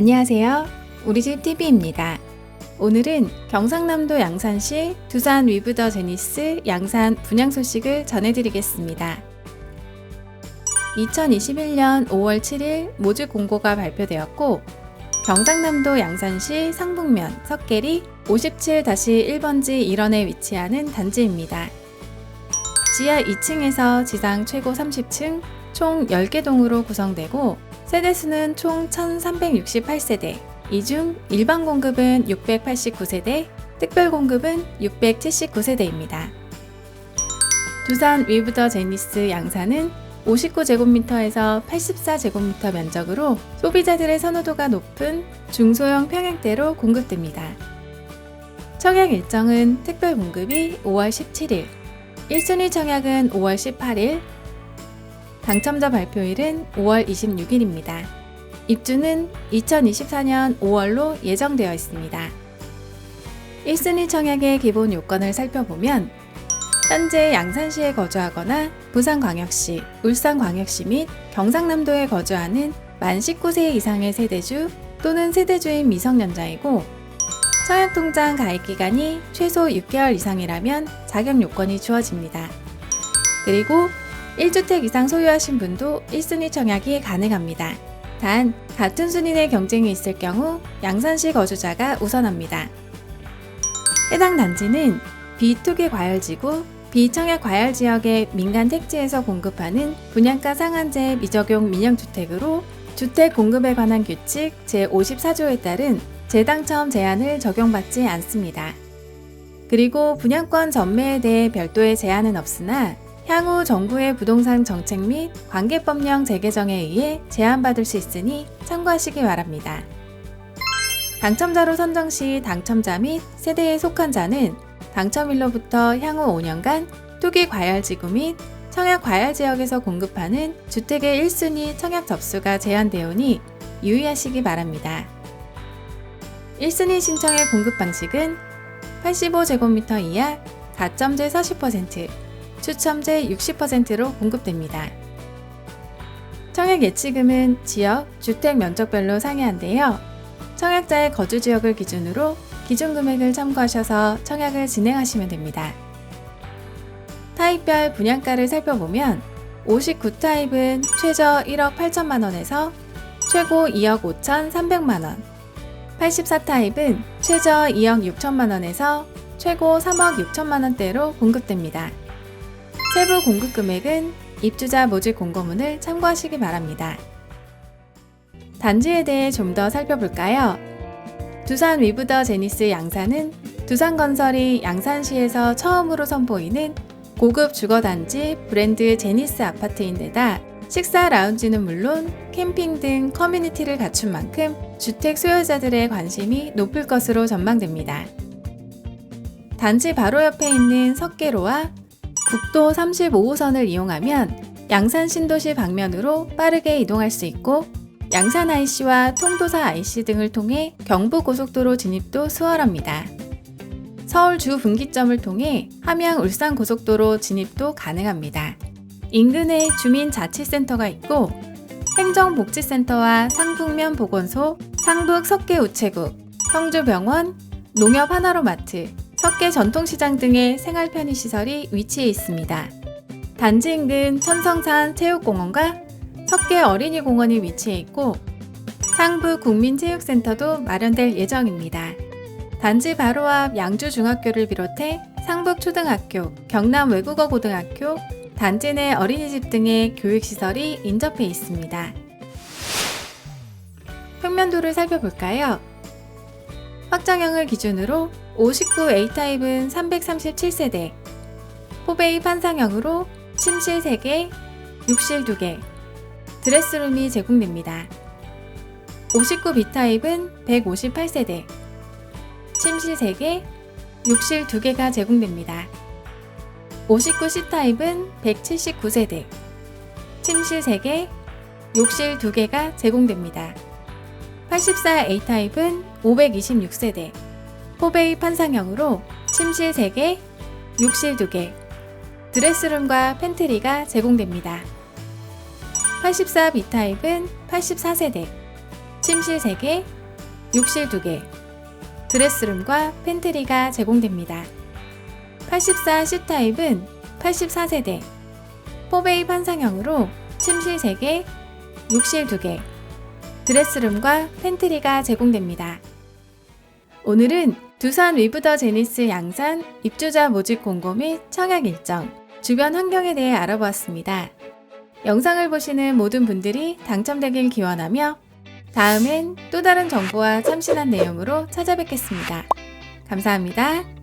안녕하세요. 우리집 TV입니다. 오늘은 경상남도 양산시 두산 위브더 제니스 양산 분양 소식을 전해드리겠습니다. 2021년 5월 7일 모집 공고가 발표되었고, 경상남도 양산시 상북면 석계리 57-1번지 1원에 위치하는 단지입니다. 지하 2층에서 지상 최고 30층 총 10개 동으로 구성되고 세대 수는 총 1368세대, 이 중 일반 공급은 689세대, 특별 공급은 679세대입니다. 두산 위브더 제니스 양산은 59제곱미터에서 84제곱미터 면적으로 소비자들의 선호도가 높은 중소형 평형대로 공급됩니다. 청약 일정은 특별 공급이 5월 17일, 1순위 청약은 5월 18일, 당첨자 발표일은 5월 26일입니다. 입주는 2024년 5월로 예정되어 있습니다. 1순위 청약의 기본 요건을 살펴보면 현재 양산시에 거주하거나 부산광역시, 울산광역시 및 경상남도에 거주하는 만 19세 이상의 세대주 또는 세대주인 미성년자이고 청약통장 가입 기간이 최소 6개월 이상이라면 자격 요건이 주어집니다. 그리고 1주택 이상 소유하신 분도 1순위 청약이 가능합니다. 단, 같은 순위 내 경쟁이 있을 경우 양산시 거주자가 우선합니다. 해당 단지는 비투기 과열지구, 비청약 과열 지역의 민간 택지에서 공급하는 분양가 상한제 미적용 민영주택으로 주택 공급에 관한 규칙 제54조에 따른 재당첨 제한을 적용받지 않습니다. 그리고 분양권 전매에 대해 별도의 제한은 없으나 향후 정부의 부동산 정책 및 관계법령 재개정에 의해 제한받을 수 있으니 참고하시기 바랍니다. 당첨자로 선정 시 당첨자 및 세대에 속한 자는 당첨일로부터 향후 5년간 투기 과열 지구 및 청약 과열 지역에서 공급하는 주택의 1순위 청약 접수가 제한되오니 유의하시기 바랍니다. 1순위 신청의 공급 방식은 85제곱미터 이하 가점제 40%, 추첨제 60%로 공급됩니다. 청약 예치금은 지역, 주택 면적별로 상이한데요. 청약자의 거주 지역을 기준으로 기준 금액을 참고하셔서 청약을 진행하시면 됩니다. 타입별 분양가를 살펴보면 59타입은 최저 1억 8천만 원에서 최고 2억 5천 3백만 원, 84타입은 최저 2억 6천만 원에서 최고 3억 6천만 원대로 공급됩니다. 세부 공급 금액은 입주자 모집 공고문을 참고하시기 바랍니다. 단지에 대해 좀 더 살펴볼까요? 두산 위브더 제니스 양산은 두산건설이 양산시에서 처음으로 선보이는 고급 주거단지 브랜드 제니스 아파트인데다 식사 라운지는 물론 캠핑 등 커뮤니티를 갖춘 만큼 주택 소유자들의 관심이 높을 것으로 전망됩니다. 단지 바로 옆에 있는 석계로와 국도 35호선을 이용하면 양산 신도시 방면으로 빠르게 이동할 수 있고 양산 IC와 통도사 IC 등을 통해 경부 고속도로 진입도 수월합니다. 서울 주 분기점을 통해 함양 울산 고속도로 진입도 가능합니다. 인근에 주민자치센터가 있고 행정복지센터와 상북면 보건소, 상북 석계 우체국, 성주병원, 농협 하나로마트, 석계 전통시장 등의 생활 편의 시설이 위치해 있습니다. 단지 인근 천성산 체육공원과 석계 어린이공원이 위치해 있고 상부 국민체육센터도 마련될 예정입니다. 단지 바로 앞 양주중학교를 비롯해 상북초등학교, 경남 외국어 고등학교, 단지 내 어린이집 등의 교육시설이 인접해 있습니다. 평면도를 살펴볼까요? 확장형을 기준으로 59A 타입은 337세대, 포베이 판상형으로 침실 3개, 욕실 2개, 드레스룸이 제공됩니다. 59B 타입은 158세대, 침실 3개, 욕실 2개가 제공됩니다. 59C 타입은 179세대, 침실 3개, 욕실 2개가 제공됩니다. 84A 타입은 526세대, 포베이 판상형으로 침실 3개, 욕실 2개, 드레스룸과 팬트리가 제공됩니다. 84B 타입은 84세대, 침실 3개, 욕실 2개, 드레스룸과 팬트리가 제공됩니다. 84 C타입은 84세대, 4베이 판상형으로 침실 3개, 욕실 2개, 드레스룸과 팬트리가 제공됩니다. 오늘은 두산 위브더 제니스 양산 입주자 모집 공고 및 청약 일정, 주변 환경에 대해 알아보았습니다. 영상을 보시는 모든 분들이 당첨되길 기원하며 다음엔 또 다른 정보와 참신한 내용으로 찾아뵙겠습니다. 감사합니다.